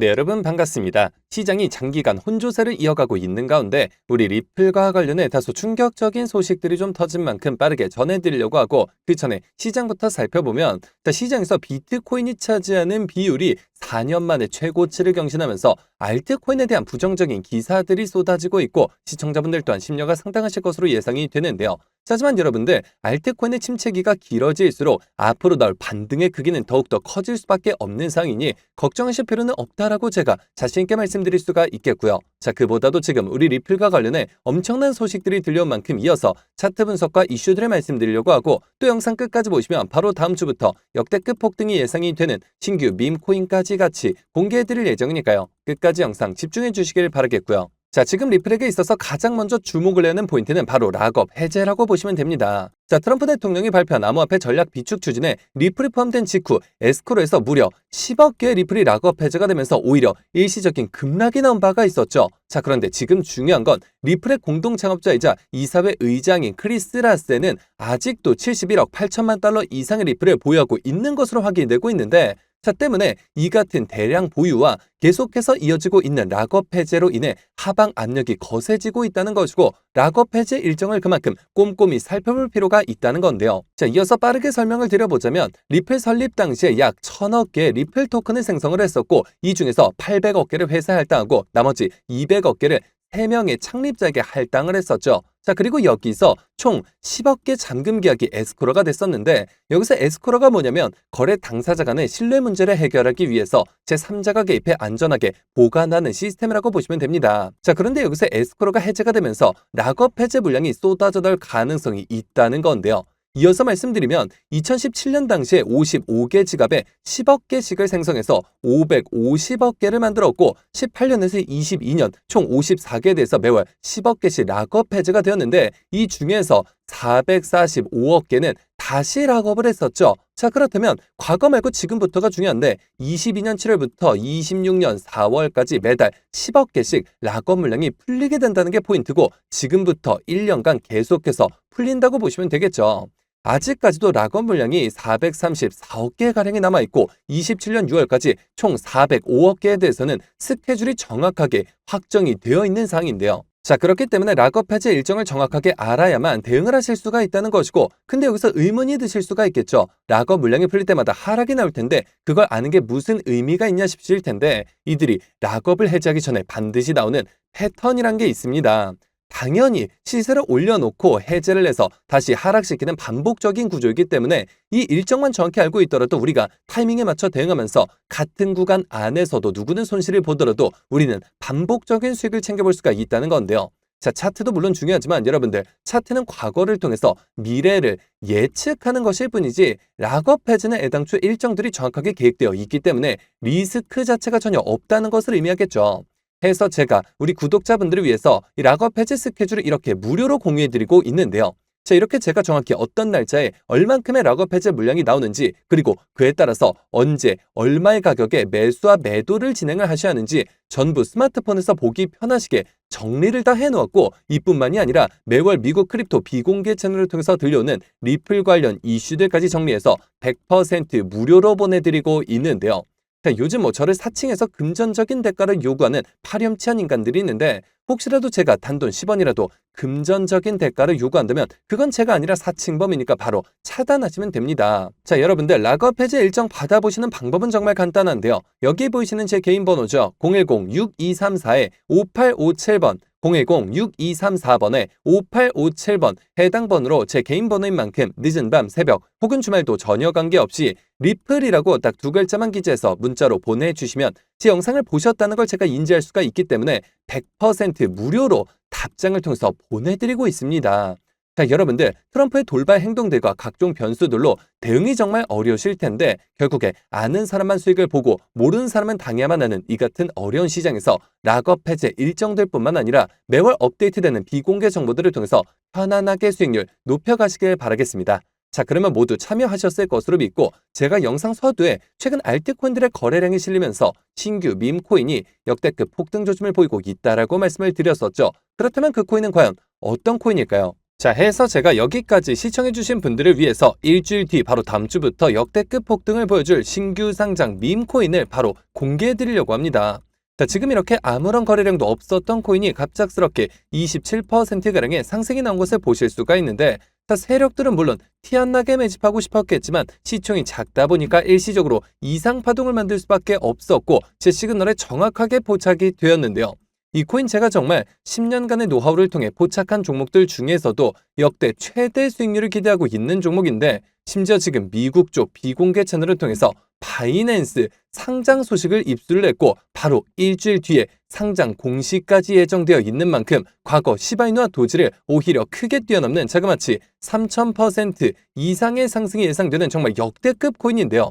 네, 여러분 반갑습니다. 시장이 장기간 혼조세를 이어가고 있는 가운데 우리 리플과 관련해 다소 충격적인 소식들이 좀 터진 만큼 빠르게 전해드리려고 하고 그 전에 시장부터 살펴보면 자, 시장에서 비트코인이 차지하는 비율이 4년 만에 최고치를 경신하면서 알트코인에 대한 부정적인 기사들이 쏟아지고 있고 시청자분들 또한 심려가 상당하실 것으로 예상이 되는데요. 하지만 여러분들 알트코인의 침체기가 길어질수록 앞으로 나올 반등의 크기는 더욱더 커질 수밖에 없는 상황이니 걱정하실 필요는 없다라고 제가 자신 있게 말씀 드릴 수가 있겠고요. 자 그보다도 지금 우리 리플과 관련해 엄청난 소식들이 들려온 만큼 이어서 차트 분석과 이슈들을 말씀드리려고 하고 또 영상 끝까지 보시면 바로 다음 주부터 역대급 폭등이 예상이 되는 신규 밈코인까지 같이 공개해드릴 예정이니까요. 끝까지 영상 집중해 주시길 바라겠고요. 자, 지금 리플에게 있어서 가장 먼저 주목을 내는 포인트는 바로 락업 해제라고 보시면 됩니다. 자, 트럼프 대통령이 발표한 암호화폐 전략 비축 추진에 리플이 포함된 직후 에스코로에서 무려 10억 개의 리플이 락업 해제가 되면서 오히려 일시적인 급락이 나온 바가 있었죠. 자, 그런데 지금 중요한 건 리플의 공동 창업자이자 이사회 의장인 크리스 라스는 아직도 71억 8천만 달러 이상의 리플을 보유하고 있는 것으로 확인되고 있는데 자 때문에 이 같은 대량 보유와 계속해서 이어지고 있는 락업 해제로 인해 하방 압력이 거세지고 있다는 것이고 락업 해제 일정을 그만큼 꼼꼼히 살펴볼 필요가 있다는 건데요. 자 이어서 빠르게 설명을 드려보자면 리플 설립 당시에 약 천억 개의 리플 토큰을 생성을 했었고 이 중에서 800억 개를 회사 할당하고 나머지 200억 개를 3명의 창립자에게 할당을 했었죠. 자, 그리고 여기서 총 10억 개 잔금 계약이 에스코러가 됐었는데 여기서 에스코러가 뭐냐면 거래 당사자 간의 신뢰 문제를 해결하기 위해서 제3자가 개입해 안전하게 보관하는 시스템이라고 보시면 됩니다. 자, 그런데 여기서 에스코러가 해제가 되면서 락업 해제 물량이 쏟아져 날 가능성이 있다는 건데요. 이어서 말씀드리면 2017년 당시에 55개 지갑에 10억 개씩을 생성해서 550억 개를 만들었고 18년에서 22년 총 54개에 대해서 매월 10억 개씩 락업 해제가 되었는데 이 중에서 445억 개는 다시 락업을 했었죠. 자 그렇다면 과거 말고 지금부터가 중요한데 22년 7월부터 26년 4월까지 매달 10억 개씩 락업 물량이 풀리게 된다는 게 포인트고 지금부터 1년간 계속해서 풀린다고 보시면 되겠죠. 아직까지도 락업 물량이 434억 개가량이 남아있고 27년 6월까지 총 405억 개에 대해서는 스케줄이 정확하게 확정이 되어 있는 상황인데요. 자, 그렇기 때문에 락업 해제 일정을 정확하게 알아야만 대응을 하실 수가 있다는 것이고, 근데 여기서 의문이 드실 수가 있겠죠. 락업 물량이 풀릴 때마다 하락이 나올 텐데, 그걸 아는 게 무슨 의미가 있냐 싶으실 텐데, 이들이 락업을 해제하기 전에 반드시 나오는 패턴이란 게 있습니다. 당연히 시세를 올려놓고 해제를 해서 다시 하락시키는 반복적인 구조이기 때문에 이 일정만 정확히 알고 있더라도 우리가 타이밍에 맞춰 대응하면서 같은 구간 안에서도 누구는 손실을 보더라도 우리는 반복적인 수익을 챙겨볼 수가 있다는 건데요. 자, 차트도 물론 중요하지만 여러분들, 차트는 과거를 통해서 미래를 예측하는 것일 뿐이지 락업 해지는 애당초 일정들이 정확하게 계획되어 있기 때문에 리스크 자체가 전혀 없다는 것을 의미하겠죠. 해서 제가 우리 구독자분들을 위해서 이 락업 해제 스케줄을 이렇게 무료로 공유해드리고 있는데요. 자, 이렇게 제가 정확히 어떤 날짜에 얼만큼의 락업 해제 물량이 나오는지 그리고 그에 따라서 언제 얼마의 가격에 매수와 매도를 진행을 하셔야 하는지 전부 스마트폰에서 보기 편하시게 정리를 다 해놓았고 이뿐만이 아니라 매월 미국 크립토 비공개 채널을 통해서 들려오는 리플 관련 이슈들까지 정리해서 100% 무료로 보내드리고 있는데요. 자, 요즘 뭐 저를 사칭해서 금전적인 대가를 요구하는 파렴치한 인간들이 있는데 혹시라도 제가 단돈 10원이라도 금전적인 대가를 요구한다면 그건 제가 아니라 사칭범이니까 바로 차단하시면 됩니다. 자, 여러분들 락업 해제 일정 받아보시는 방법은 정말 간단한데요. 여기 보이시는 제 개인 번호죠. 010-6234-5857번 010-6234번에 5857번 해당 번호로 제 개인 번호인 만큼 늦은 밤 새벽 혹은 주말도 전혀 관계없이 리플이라고 딱 두 글자만 기재해서 문자로 보내주시면 제 영상을 보셨다는 걸 제가 인지할 수가 있기 때문에 100% 무료로 답장을 통해서 보내드리고 있습니다. 자, 여러분들 트럼프의 돌발 행동들과 각종 변수들로 대응이 정말 어려우실 텐데 결국에 아는 사람만 수익을 보고 모르는 사람은 당해야만 하는 이 같은 어려운 시장에서 락업 해제 일정될 뿐만 아니라 매월 업데이트되는 비공개 정보들을 통해서 편안하게 수익률 높여가시길 바라겠습니다. 자 그러면 모두 참여하셨을 것으로 믿고 제가 영상 서두에 최근 알트코인들의 거래량이 실리면서 신규 밈코인이 역대급 폭등 조짐을 보이고 있다라고 말씀을 드렸었죠. 그렇다면 그 코인은 과연 어떤 코인일까요? 자, 해서 제가 여기까지 시청해주신 분들을 위해서 일주일 뒤 바로 다음 주부터 역대급 폭등을 보여줄 신규 상장 밈코인을 바로 공개해드리려고 합니다. 자, 지금 이렇게 아무런 거래량도 없었던 코인이 갑작스럽게 27%가량의 상승이 나온 것을 보실 수가 있는데, 자, 세력들은 물론 티 안 나게 매집하고 싶었겠지만 시총이 작다 보니까 일시적으로 이상 파동을 만들 수밖에 없었고 제 시그널에 정확하게 포착이 되었는데요. 이 코인 제가 정말 10년간의 노하우를 통해 포착한 종목들 중에서도 역대 최대 수익률을 기대하고 있는 종목인데 심지어 지금 미국 쪽 비공개 채널을 통해서 바이낸스 상장 소식을 입수를 했고 바로 일주일 뒤에 상장 공시까지 예정되어 있는 만큼 과거 시바이누와 도지를 오히려 크게 뛰어넘는 자그마치 3000% 이상의 상승이 예상되는 정말 역대급 코인인데요.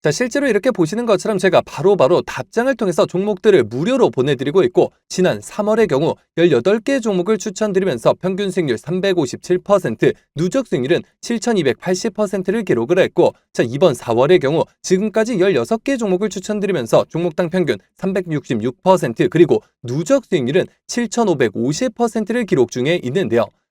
자, 실제로 이렇게 보시는 것처럼 제가 바로 바로 답장을 통해서 종목들을 무료로 보내드리고 있고, 지난 3월의 경우 18개 종목을 추천드리면서 평균 수익률 357%, 누적 수익률은 7280%를 기록을 했고, 자, 이번 4월의 경우 지금까지 16개 종목을 추천드리면서 종목당 평균 366%, 그리고 누적 수익률은 7550%를 기록 중에 있는데요.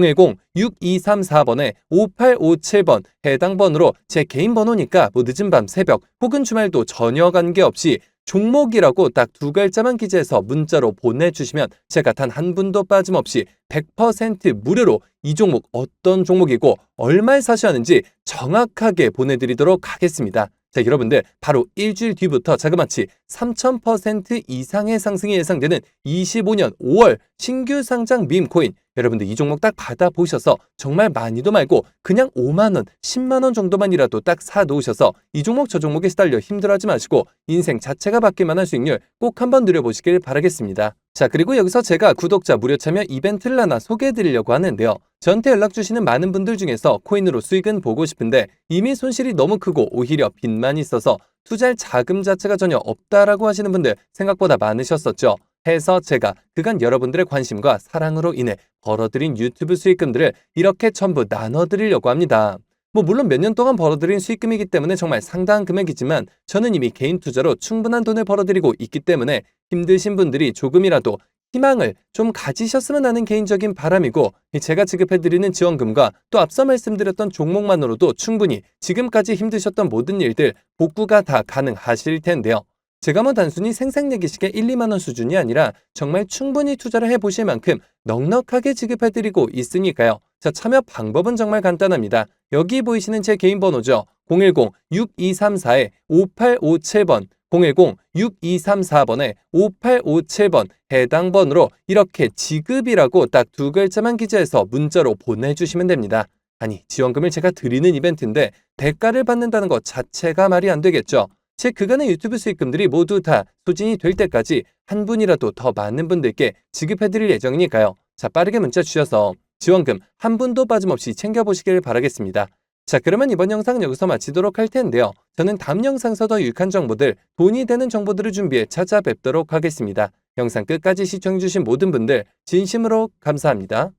010-6234번에 5857번 해당 번호로 제 개인 번호니까 뭐 늦은 밤 새벽 혹은 주말도 전혀 관계없이 종목이라고 딱 두 글자만 기재해서 문자로 보내주시면 제가 단 한 분도 빠짐없이 100% 무료로 이 종목 어떤 종목이고 얼마에 사셔야 하는지 정확하게 보내드리도록 하겠습니다. 자, 여러분들 바로 일주일 뒤부터 자그마치 3000% 이상의 상승이 예상되는 25년 5월 신규 상장 밈코인 여러분들 이 종목 딱 받아보셔서 정말 많이도 말고 그냥 5만원, 10만원 정도만이라도 딱 사놓으셔서 이 종목 저 종목에 시달려 힘들어하지 마시고 인생 자체가 바뀔 만한 수익률 꼭 한번 누려보시길 바라겠습니다. 자 그리고 여기서 제가 구독자 무료 참여 이벤트를 하나 소개해드리려고 하는데요. 저한테 연락 주시는 많은 분들 중에서 코인으로 수익은 보고 싶은데 이미 손실이 너무 크고 오히려 빚만 있어서 투자할 자금 자체가 전혀 없다라고 하시는 분들 생각보다 많으셨었죠. 해서 제가 그간 여러분들의 관심과 사랑으로 인해 벌어들인 유튜브 수익금들을 이렇게 전부 나눠드리려고 합니다. 뭐 물론 몇 년 동안 벌어들인 수익금이기 때문에 정말 상당한 금액이지만 저는 이미 개인 투자로 충분한 돈을 벌어들이고 있기 때문에 힘드신 분들이 조금이라도 희망을 좀 가지셨으면 하는 개인적인 바람이고 제가 지급해드리는 지원금과 또 앞서 말씀드렸던 종목만으로도 충분히 지금까지 힘드셨던 모든 일들 복구가 다 가능하실 텐데요. 제가 뭐 단순히 생색내기식의 1, 2만 원 수준이 아니라 정말 충분히 투자를 해보실 만큼 넉넉하게 지급해드리고 있으니까요. 자, 참여 방법은 정말 간단합니다. 여기 보이시는 제 개인 번호죠. 010-6234-5857번 010-6234번에 5857번 해당 번호로 이렇게 지급이라고 딱 두 글자만 기재해서 문자로 보내주시면 됩니다. 아니, 지원금을 제가 드리는 이벤트인데 대가를 받는다는 것 자체가 말이 안 되겠죠. 제 그간의 유튜브 수익금들이 모두 다 소진이 될 때까지 한 분이라도 더 많은 분들께 지급해드릴 예정이니까요. 자, 빠르게 문자 주셔서 지원금 한 분도 빠짐없이 챙겨보시길 바라겠습니다. 자, 그러면 이번 영상은 여기서 마치도록 할 텐데요. 저는 다음 영상에서 더 유익한 정보들, 돈이 되는 정보들을 준비해 찾아뵙도록 하겠습니다. 영상 끝까지 시청해주신 모든 분들 진심으로 감사합니다.